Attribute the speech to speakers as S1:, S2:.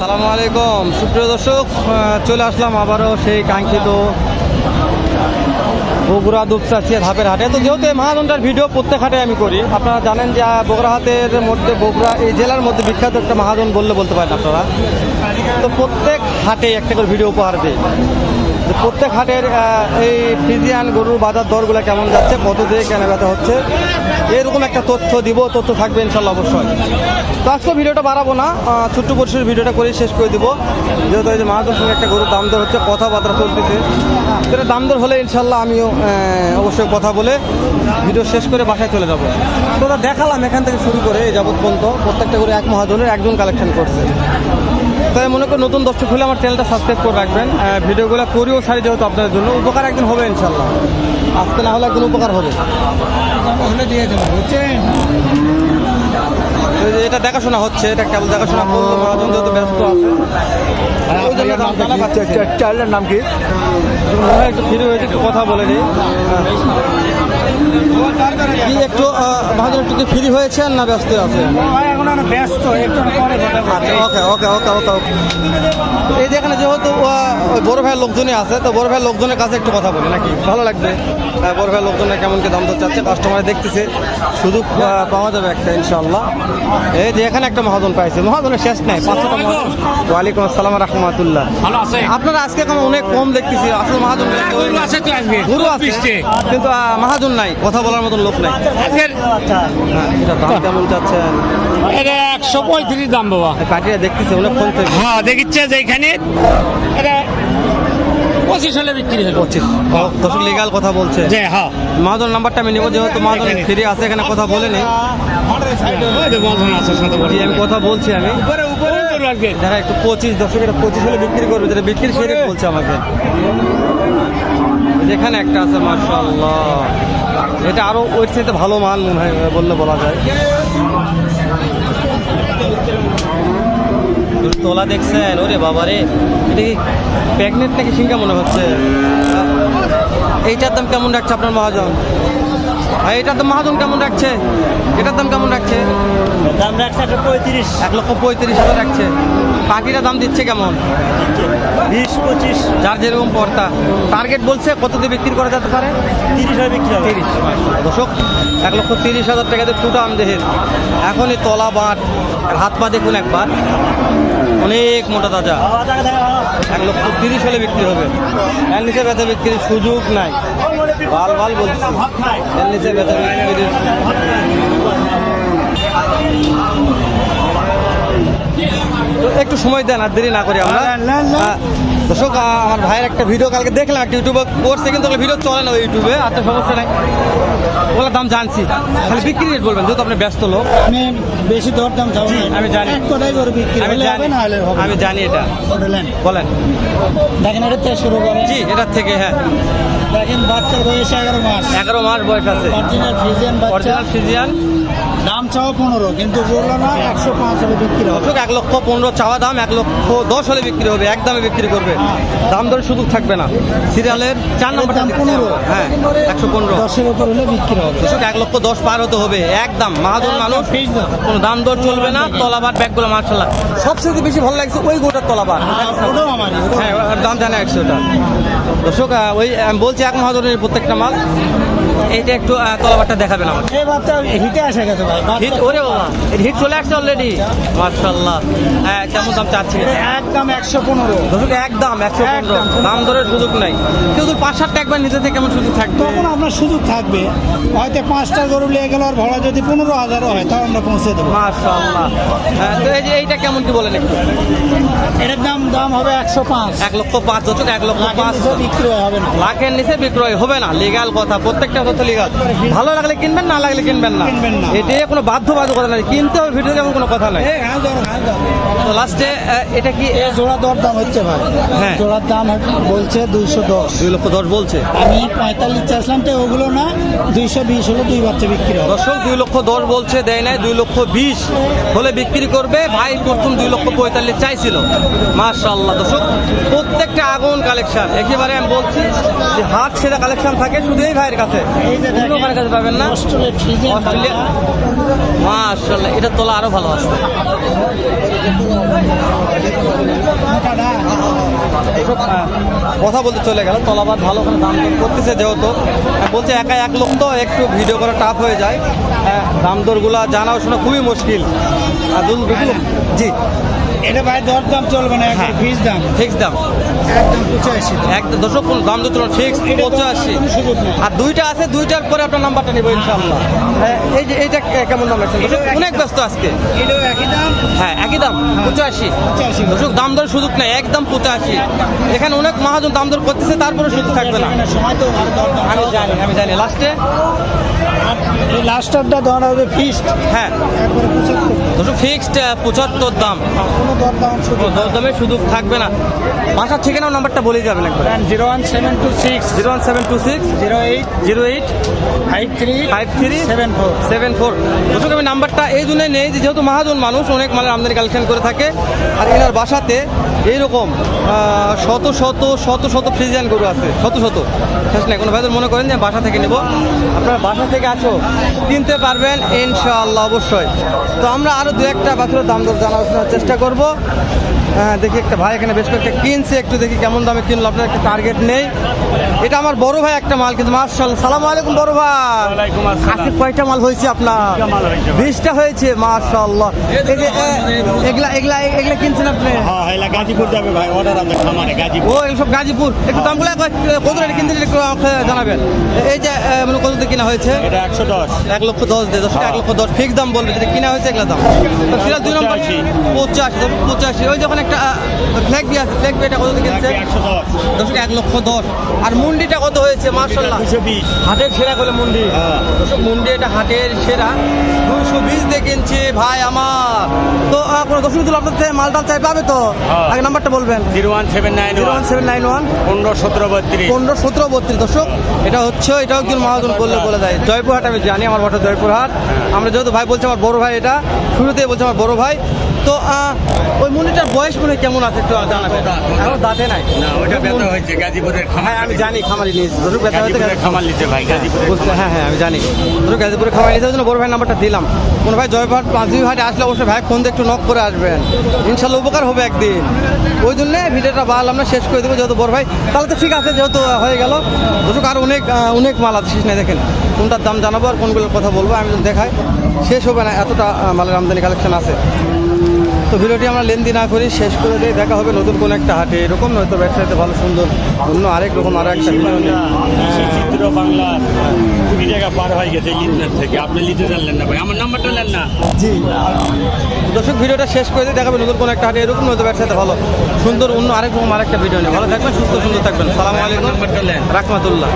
S1: সালামু আলাইকুম। সুপ্রিয় দর্শক চলে আসলাম আবারও সেই কাঙ্ক্ষিত বগুড়া দুপচাচিয়া ধাপের হাটে। তো যেহেতু এই মহাজনটার ভিডিও প্রত্যেক হাটে আমি করি, আপনারা জানেন যে বগুড়া হাটের মধ্যে বগুড়া এই জেলার মধ্যে বিখ্যাত একটা মহাজন বললে বলতে পারেন আপনারা। তো প্রত্যেক হাটে একটা করে ভিডিও উপহার তো প্রত্যেক হাটের এই ফ্রিজিয়ান গরুর বাজার দরগুলো কেমন যাচ্ছে, কত দিয়ে কেনা বেচা হচ্ছে, এরকম একটা তথ্য দিব, তথ্য থাকবে ইনশাল্লাহ অবশ্যই। তো আজকে ভিডিওটা বাড়াবো না ছোট্ট পরিসরের ভিডিওটা করে শেষ করে দিব। যেহেতু এই যে মাহাজনের সঙ্গে একটা গরুর দাম দর হচ্ছে, কথাবার্তা চলতেছে। সেটা দাম দর হলে ইনশাল্লাহ আমিও অবশ্যই কথা বলে ভিডিও শেষ করে বাসায় চলে যাব। তো দেখালাম এখান থেকে শুরু করে যাবৎ পর্যন্ত প্রত্যেকটা করে এক মহাজনের একজন কালেকশন করছে। তাই মনে করি নতুন দর্শক হলে আমার চ্যানেলটা সাবস্ক্রাইব করে রাখবেন। ভিডিওগুলো করিও সারি যেহেতু আপনাদের জন্য। উপকার একদিন হবে ইনশাল্লাহ আসতে না হলে একদিন উপকার হবে
S2: দিয়ে দেবো, বুঝছেন?
S1: তো এই যে এটা দেখাশোনা হচ্ছে এটা কেবল দেখাশোনা করল মহাজন যেহেতু ব্যস্ত আছে। দাম জানা
S2: নাম কি?
S1: একটু ফ্রি হয়েছে একটু কথা বলে নিই। কি একটু আহ, মহাজন একটু ফ্রি হয়েছেন না ব্যস্ত আছে
S2: এখন ব্যস্ত একটু পরে কথা বলছি।
S1: আচ্ছা ওকে ওকে ওকে ওকে ওকে। এই যে এখানে যেহেতু ওই বড় ভাইয়ের লোকজনই আছে তো বড় ভাইয়ের লোকজনের কাছে একটু কথা বলি নাকি? ভালো লাগবে? আহ, বড় ভাইয়ের লোকজনের কেমন কি দাম দর চাচ্ছে? কাস্টমার দেখতেছে সুযোগ আহ, পাওয়া যাবে একটা ইনশাল্লাহ এই যে এখানে একটা মহাজন পাইছে মহাজনের শেষ নাই পাঁচশোটা ওয়ালাইকুম আসসালাম রহমতুল্লাহ। আপনারা আজকে কেমন অনেক কম দেখতেছি আসলে মহাজন
S3: গরু আছে তো আজকে
S1: গরু আছে। কিন্তু মহাজন নাই কথা বলার মতন লোক নাই। হ্যাঁ এটা দাম কেমন চাচ্ছেন?
S3: এটা একশো পঁয়ত্রিশ দাম বাবা।
S1: কাটিয়ে দেখতেছে অনেকক্ষণ থেকে।
S3: হ্যাঁ দেখিচ্ছে যে এখানে এটা পঁচিশ হলে বিক্রি হবে
S1: পঁচিশ। দর্শক লিগাল কথা বলছে।
S3: যে হ্যাঁ।
S1: মহাজন নাম্বারটা আমি নেব যেহেতু মহাজন ফিরে আছে এখানে কথা বলে নেই।
S3: ওই যে বন্ধন আছে সাথে
S1: জি, আমি কথা বলছি আমি। যারা একটু পঁচিশ দর্শক এটা পঁচিশ হলে বিক্রি করবে যেটা বিক্রি সেরে বলছে আমাকে। যেখানে একটা আছে মার্শাল্লাহ এটা আরও ওই সাথে ভালো মান মনে হয় বললে বলা যায়। তোলা দেখছেন? ওরে বাবা রে এটা কি প্যাগনেট নাকি সিঙ্গা মনে হচ্ছে? এইটার দাম কেমন রাখছে আপনার মহাজন? ভাই এটার দাম মহাজন কেমন রাখছে? এটার দাম কেমন রাখছে?
S2: দাম রাখছে একশো পঁয়ত্রিশ।
S1: এক লক্ষ পঁয়ত্রিশ হাজার রাখছে। পাখিটা দাম দিচ্ছে কেমন?
S2: বিশ পঁচিশ।
S1: যার যেরকম পর্তা টার্গেট বলছে কত দিয়ে বিক্রি করা যেতে পারে?
S2: তিরিশ হয় বিক্রি হবে।
S1: তিরিশ। দর্শক এক লক্ষ তিরিশ হাজার টাকাতে ফুটা আমদেহের এখনই তলা বাঁট হাত পা দেখুন একবার। অনেক মোটা তাজা। এক লক্ষ তিরিশ হলে বিক্রি হবে। এর নিচে বেচা বিক্রির সুযোগ নাই। বাল বাল বলছি। এর নিচে বেচা বিক্রির একটু সময় দেন আর দেরি না করি আমরা। দর্শক আমার ভাইয়ের একটা ভিডিও কালকে দেখলাম একটা ইউটিউবে করছে কিন্তু ভিডিও চলে না ইউটিউবে আচ্ছা সমস্যা নাই। ওগুলোর দাম জানছি। খালি বিক্রি রেট বলবেন যেহেতু আপনি ব্যস্ত লোক।
S2: আমি বেশি দর দাম চাবো না।
S1: আমি জানি।
S2: করে বিক্রি
S1: আমি জানি। আমি জানি এটা। বলেন।
S2: দেখেন এটা থেকে শুরু করে।
S1: জি এটার থেকে হ্যাঁ।
S2: দেখেন বাচ্চার বয়স এগারো মাস।
S1: এগারো মাস বয়স আছে।
S2: অরিজিনাল ফ্রিজিয়ান
S1: অরিজিনাল ফিজিয়ান
S2: দাম চাও পনেরো কিন্তু বলল না একশো পাঁচ হলে বিক্রি হবে।
S1: দর্শক এক লক্ষ পনেরো চাওয়া দাম এক লক্ষ দশ হলে বিক্রি হবে এক দামে বিক্রি করবে। দাম দরে সুযোগ থাকবে না। সিরিয়ালের চার নম্বর
S2: দাম 15
S1: হ্যাঁ একশো পনেরো।
S2: দশের উপর হলে বিক্রি হবে।
S1: দর্শক এক লক্ষ দশ পার হতে হবে একদম মাহাজন মানুষ। কোনো দাম দর চলবে না তলাবার ব্যাগগুলো মার্শাল্লাহ। সবচেয়ে বেশি ভালো লাগছে ওই গোটার তলাবার হ্যাঁ ওর দাম জানে একশোটা। দর্শক ওই বলছি এক মহাজনের প্রত্যেকটা মাল। এইটা একটু তলাবারটা দেখাবেন আমার
S2: এই বাচ্চা হিটে এসে গেছে ভাই
S1: হিট ওরে বাবা হিট চলে আসছে অলরেডি মার্শাল্লাহ হ্যাঁ কেমন দাম চাচ্ছি
S2: একদম একশো পনেরো।
S1: দর্শক একদম একশো পনেরো। দাম দরের সুযোগ নাই। কিন্তু পাঁচ সাতটা একবার নিজে থেকে কেমন সুযোগ থাকবে?
S2: তখন আপনার সুযোগ থাকবে। হয়তো পাঁচটা গরু নিয়ে গেল আর ভাড়া যদি পনেরো হাজারও হয় তাও আমরা পৌঁছে দেবো।
S1: মার্শাল্লাহ হ্যাঁ তো এই যে এইটা কেমন কি বলেন একটু?
S2: এটার দাম দাম হবে একশো পাঁচ।
S1: এক লক্ষ পাঁচ এক লক্ষ পাঁচ।
S2: নিচে হবে না।
S1: লাখের নিচে বিক্রয় হবে না। লিগাল কথা। প্রত্যেকটা ভালো লাগলে কিনবেন না লাগলে কিনবেন না। এটাই কোনো বাধ্যবাধকতা নাই। কিনতে হবে ভিডিও যেমন কোনো কথা নাই। তো লাস্টে এটা কি
S2: জোড়া দর দাম হচ্ছে ভাই।
S1: হ্যাঁ।
S2: জোড়ার দাম বলছে দুইশো দশ।
S1: দুই লক্ষ দশ বলছে?
S2: আমি পঁয়তাল্লিশ চাইছিলাম তো ওগুলো না দুইশো বিশ হলে দুই বাচ্চা বিক্রি হবে।
S1: দর্শক দুই লক্ষ দশ বলছে দেয় নাই দুই লক্ষ বিশ হলে বিক্রি করবে। ভাই প্রথম দুই লক্ষ পঁয়তাল্লিশ চাইছিল। মার্শাল্লাহ দর্শক প্রত্যেকটা আগুন কালেকশন। একেবারে আমি বলছি যে হাত সেরা কালেকশন থাকে শুধু এই ভাইয়ের কাছে। অন্য কারোর কাছে পাবেন না?
S2: অস্ট্রেলিয়া ফ্রিজিয়ান
S1: এটা তোলা আরও ভালো আছে। কথা বলতে চলে গেল তলাবাদ ভালো ওখানে দাম দর করতেছে যেহেতু। বলছে একা এক লোক তো একটু ভিডিও করা টাফ হয়ে যায়। আহ, দাম দরগুলা জানা শোনা খুবই মুশকিল। জি।
S2: এটা ভাই দর দাম চলবে না
S1: হ্যাঁ।
S2: ফিস দাম।
S1: ফিক্স দাম।
S2: একদম পঁচাশি।
S1: এক দর্শক কোন দাম ফিক্স
S2: এটা তো
S1: পঁচাশি।
S2: কোনো সুযোগ নেই।
S1: আর দুইটা আছে দুইটার পরে আপনার নাম্বারটা নিবো ইনশাআল্লাহ। হ্যাঁ, এই যে এইটা কেমন দাম রাখছেন? অনেক ব্যস্ত আজকে।
S2: এটাও একই দাম।
S1: হ্যাঁ একই দাম দর্শক দাম দর সুযোগ নেই একদম পঁচাশি। এখানে অনেক মহাজন দাম দর করতেছে তারপরে সুযোগ থাকবে না।
S2: সময় তো
S1: আমি জানি আমি জানি। লাস্টে
S2: এই লাস্টারটা ধরা হবে ফিস্ট
S1: হ্যাঁ।
S2: একবারে পঁচাত্তর।
S1: দর্শক ফিক্সড পঁচাত্তর দাম।
S2: শুধু
S1: দরদামের সুযোগ থাকবে না। বাসার ঠিকানা নাম্বারটা বলে যাবেন একবার।
S2: Zero one seven two six.
S1: Zero one seven two six.
S2: Zero eight.
S1: Zero eight.
S2: Five three.
S1: Five three.
S2: Seven four.
S1: Seven four. দর্শক আমি নাম্বারটা এই জন্য নেই যে যেহেতু মাহাজন মানুষ অনেক মালের আমদানি কালেকশন করে থাকে। আর এনার বাসাতে এইরকম শত শত শত শত ফ্রিজিয়ান গরু আছে। শত শত। শেষ নাই। কোনো ভাইদের মনে করেন যে বাসা থেকে নেব? আপনারা বাসা থেকে আসো। কিনতে পারবেন ইনশাআল্লাহ অবশ্যই। তো আমরা আরও দু একটা বাছুরের দাম দর জানার চেষ্টা করব। হ্যাঁ দেখি একটা ভাই এখানে বেশ কয়েকটা কিনছে একটু দেখি কেমন দামে কিনলো আপনার একটা টার্গেট নেই। এটা আমার বড় ভাই একটা মাল কিন্তু মার্শাল সালাম আলাইকুম বড় ভাই। আজকে কয়টা মাল হয়েছে আপনার? বিশটা হয়েছে এ- এগুলা এগুলা এগুলা কিনছেন আপনি?
S3: হ্যাঁ হ্যাঁ গাজীপুর যাবে ভাই অর্ডার আছে খামারে গাজীপুর।
S1: ও সব গাজীপুর। একটু দামগুলো একবার কত রেটে কিনতে একটু আমাকে জানাবেন। এই যে মানে কত কিনা হয়েছে?
S3: এটা একশো দশ।
S1: এক লক্ষ দশ দিয়ে দশ এক লক্ষ দশ। ফিক্স দাম বলবে যেটা কিনা হয়েছে এগুলো দাম। সেটা দুই নম্বর
S3: পঁচাশি।
S1: পঁচাশি পঁচাশি। ওই যখন একটা ফ্ল্যাগ বি আছে ফ্ল্যাগ কত এক লক্ষ দশ। আর মুন্ডিটা কত হয়েছে? মার্শাল্লাহ
S3: দুশো
S1: হাটের সেরা করে মুন্ডি।
S3: হ্যাঁ।
S1: দর্শক মুন্ডি এটা হাটের সেরা। দুশো বিশ দিয়ে কিনছি ভাই আমার। তো আহ, কোনো দর্শক দিল আপনার থেকে মালটাল চাই পাবে তো?
S3: হ্যাঁ।
S1: আগে নাম্বারটা বলবেন।
S3: Zero one seven nine
S1: zero
S3: one
S1: seven nine one.
S3: পনেরো সতেরো বত্রিশ।
S1: পনেরো সতেরো বত্রিশ। দর্শক এটা হচ্ছে এটাও একজন মহাজন বললে বলে যায় জয়পুরহাট আমি জানি আমার বাসা জয়পুরহাট। আমরা যেহেতু ভাই বলছি আমার বড় ভাই এটা শুরুতেই বলছে আমার বড় ভাই। তো ওই মুন্ডিটার বয়স মনে কেমন আছে একটু জানাবেন এখন দাঁতে নাই।
S3: না ওটা ব্যথা হয়েছে গাজীপুরের
S1: হ্যাঁ আমি জানি খামারি নিয়েছি দর্শক ব্যথা
S3: গাজীপুরের খামার নিতে ভাই গাজীপুরের
S1: বুঝতে হ্যাঁ হ্যাঁ আমি জানি। ধরো গাজীপুরে খাবার নিতে জন্য বড় ভাই নাম্বারটা দিলাম। কোন ভাই জয়ভাট পাঁচবি ভাটে আসলে অবশ্যই ভাই ফোন দিয়ে একটু নক করে আসবেন। ইনশাল্লাহ উপকার হবে একদিন। ওই জন্য ভিডিওটা বাড়লাম না শেষ করে দেবো যেহেতু বড় ভাই। তাহলে তো ঠিক আছে যেহেতু হয়ে গেল। দর্শক আর অনেক অনেক মাল আছে শেষ নাই দেখেন। কোনটার দাম জানাব আর কোনগুলোর কথা বলব আমি দেখাই। শেষ হবে না এতটা মালের আমদানি কালেকশন আছে। তো ভিডিওটি আমরা লেন্দি না করি শেষ করে দিয়ে দেখা হবে নতুন কোনো একটা হাটে। এরকম নয়তো ব্যবসাতে ভালো সুন্দর অন্য আরেক রকম আরও একটা ভিডিও
S3: চিত্র বাংলা কুড়ি টাকা পার হয়ে গেছে লিটনার থেকে। আপনি লিটে জানলেন না ভাই। আমার নাম্বারটা নেন না।
S1: জি। দর্শক ভিডিওটা শেষ করে দিয়ে দেখাবে নতুন কোনো একটা হাটে। এরকম নয়তো ব্যবসাতে ভালো সুন্দর অন্য আরেক রকম আরেকটা ভিডিও নিয়ে। ভালো থাকবেন সুস্থ সুন্দর থাকবেন। সালাম আলাইকুম। রাহমাতুল্লাহ।